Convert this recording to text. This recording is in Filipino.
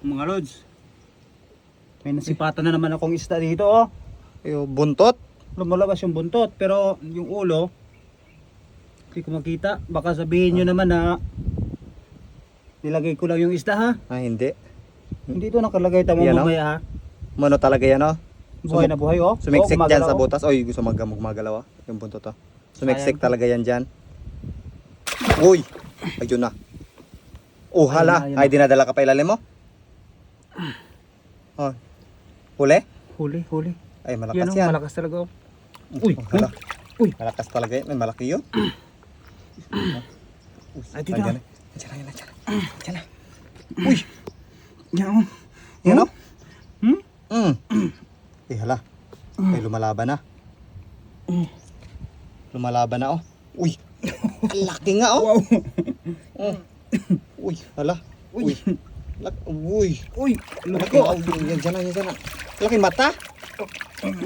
Mga lods. May nasipatan na naman akong isda dito oh. Yung buntot. Lumalabas yung buntot pero yung ulo hindi ko makita. Baka sabihin nyo naman na nilagay ko lang yung isda ha. Ah, hindi. Hindi ito nakalagay tamo Yan, oh. mamaya ha. Mano talaga yan, oh. Buhay na buhay oh. Sumiksik Oh, dyan sa gumagalaw. butas. Oy, gusto mag magmagalaw, ah. Yung buntot, oh. Sumiksik talaga yan dyan. Uy! Ayun na. Oh, hala. Ay, dinadala ka pa ilalim mo? Oh. Huli? Huli, huli. Ay, malakas Yan oh, yan. malakas talaga oh. Uy, Oh, hala. Uy. Malakas talaga yan. May malaki yun. Uy, Ay, dito andyan na. na. Andyan na. Uy! Yan oh. Yan, oh. Hmm? Mm. Eh, hala. Ay, lumalaban na. Lumalaban na, oh. Uy! Laki nga, oh. Wow. Oh. Uy, hala. Uy. Lak uy. Uy, Laki, laki oh. Yan, dyan na, yan, dyan na. Laki mata. Mal